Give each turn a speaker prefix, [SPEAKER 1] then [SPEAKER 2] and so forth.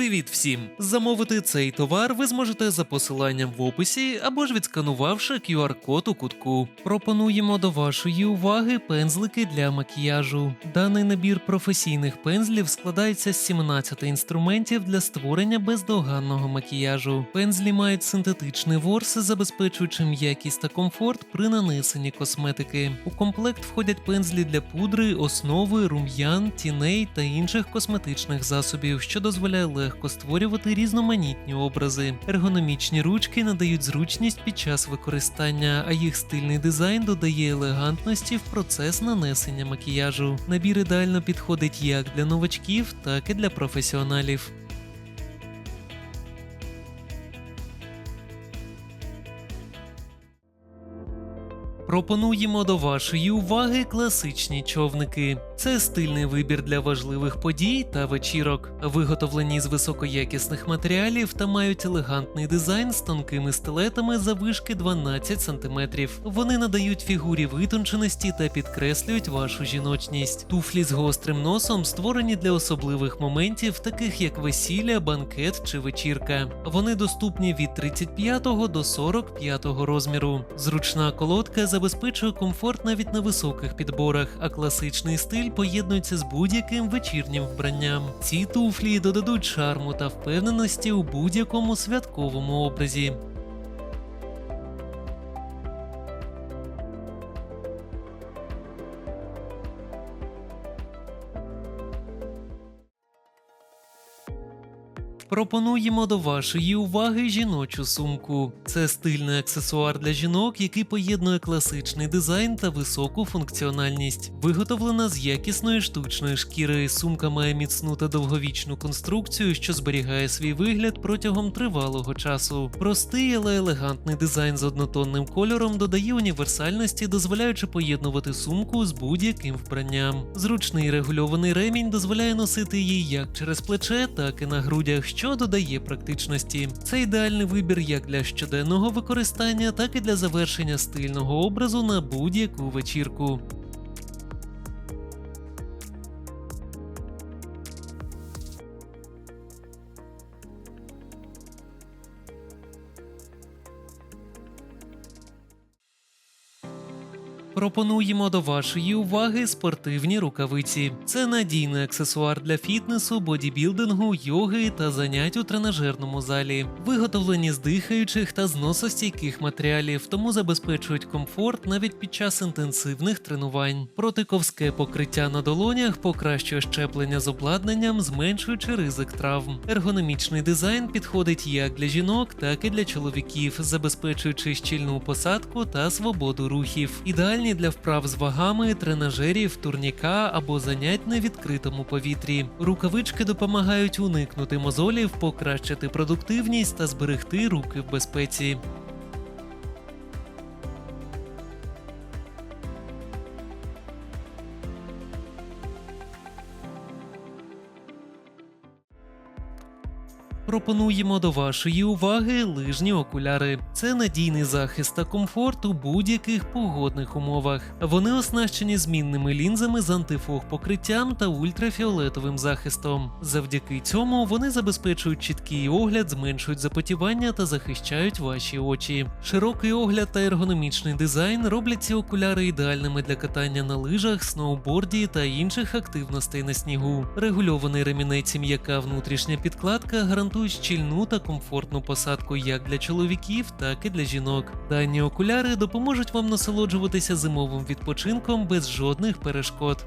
[SPEAKER 1] Привіт всім! Замовити цей товар ви зможете за посиланням в описі або ж відсканувавши QR-код у кутку. Пропонуємо до вашої уваги пензлики для макіяжу. Даний набір професійних пензлів складається з 17 інструментів для створення бездоганного макіяжу. Пензлі мають синтетичний ворс, забезпечуючи м'якість та комфорт при нанесенні косметики. У комплект входять пензлі для пудри, основи, рум'ян, тіней та інших косметичних засобів, що дозволяє легко створювати різноманітні образи. Ергономічні ручки надають зручність під час використання, а їх стильний дизайн додає елегантності в процес нанесення макіяжу. Набір ідеально підходить як для новачків, так і для професіоналів. Пропонуємо до вашої уваги класичні човники. Це стильний вибір для важливих подій та вечірок, виготовлені з високоякісних матеріалів та мають елегантний дизайн з тонкими стилетами заввишки 12 см. Вони надають фігурі витонченості та підкреслюють вашу жіночність. Туфлі з гострим носом створені для особливих моментів, таких як весілля, банкет чи вечірка. Вони доступні від 35 до 45 розміру. Зручна колодка забезпечує комфорт навіть на високих підборах, а класичний стиль поєднується з будь-яким вечірнім вбранням. Ці туфлі додадуть шарму та впевненості у будь-якому святковому образі. Пропонуємо до вашої уваги жіночу сумку. Це стильний аксесуар для жінок, який поєднує класичний дизайн та високу функціональність. Виготовлена з якісної штучної шкіри. Сумка має міцну та довговічну конструкцію, що зберігає свій вигляд протягом тривалого часу. Простий, але елегантний дизайн з однотонним кольором додає універсальності, дозволяючи поєднувати сумку з будь-яким вбранням. Зручний регульований ремінь дозволяє носити її як через плече, так і на грудях що додає практичності. Це ідеальний вибір як для щоденного використання, так і для завершення стильного образу на будь-яку вечірку. Пропонуємо до вашої уваги спортивні рукавиці. Це надійний аксесуар для фітнесу, бодібілдингу, йоги та занять у тренажерному залі. Виготовлені з дихаючих та зносостійких матеріалів, тому забезпечують комфорт навіть під час інтенсивних тренувань. Протиковське покриття на долонях покращує щеплення з обладнанням, зменшуючи ризик травм. Ергономічний дизайн підходить як для жінок, так і для чоловіків, забезпечуючи щільну посадку та свободу рухів. Ідеальні для вправ з вагами, тренажерів, турніка або занять на відкритому повітрі. Рукавички допомагають уникнути мозолів, покращити продуктивність та зберегти руки в безпеці. Пропонуємо до вашої уваги лижні окуляри. Це надійний захист та комфорт у будь-яких погодних умовах. Вони оснащені змінними лінзами з антифог покриттям та ультрафіолетовим захистом. Завдяки цьому вони забезпечують чіткий огляд, зменшують запотівання та захищають ваші очі. Широкий огляд та ергономічний дизайн роблять ці окуляри ідеальними для катання на лижах, сноуборді та інших активностей на снігу. Регульований ремінець м'яка внутрішня підкладка гарантують щільну та комфортну посадку як для чоловіків, так і для жінок. Дані окуляри допоможуть вам насолоджуватися зимовим відпочинком без жодних перешкод.